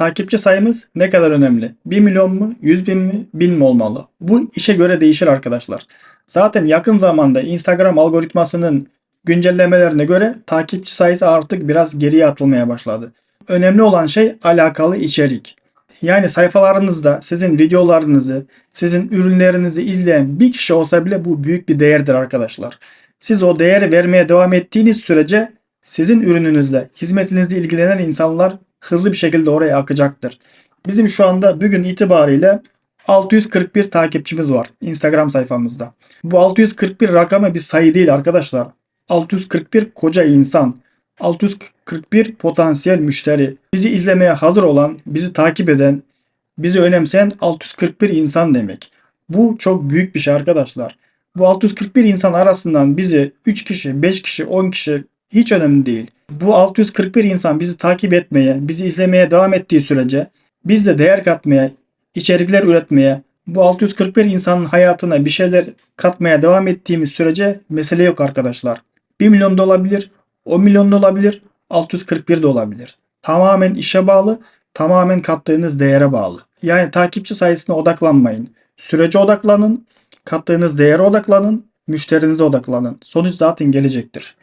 Takipçi sayımız ne kadar önemli? 1 milyon mu, 100 bin mi, 1000 mi olmalı? Bu işe göre değişir arkadaşlar. Zaten yakın zamanda Instagram algoritmasının güncellemelerine göre takipçi sayısı artık biraz geriye atılmaya başladı. Önemli olan şey alakalı içerik. Yani sayfalarınızda sizin videolarınızı, sizin ürünlerinizi izleyen bir kişi olsa bile bu büyük bir değerdir arkadaşlar. Siz o değeri vermeye devam ettiğiniz sürece sizin ürününüzle, hizmetinizle ilgilenen insanlar hızlı bir şekilde oraya akacaktır. Bizim şu anda bugün itibariyle 641 takipçimiz var Instagram sayfamızda. Bu 641 rakamı bir sayı değil arkadaşlar. 641 koca insan. 641 potansiyel müşteri. Bizi izlemeye hazır olan, bizi takip eden, bizi önemseyen 641 insan demek. Bu çok büyük bir şey arkadaşlar. Bu 641 insan arasından bizi 3 kişi, 5 kişi, 10 kişi hiç önemli değil. Bu 641 insan bizi takip etmeye, bizi izlemeye devam ettiği sürece biz de değer katmaya, içerikler üretmeye, bu 641 insanın hayatına bir şeyler katmaya devam ettiğimiz sürece mesele yok arkadaşlar. 1 milyon da olabilir, 10 milyon da olabilir, 641 de olabilir. Tamamen işe bağlı, tamamen kattığınız değere bağlı. Yani takipçi sayısına odaklanmayın. Sürece odaklanın, kattığınız değere odaklanın, müşterinize odaklanın. Sonuç zaten gelecektir.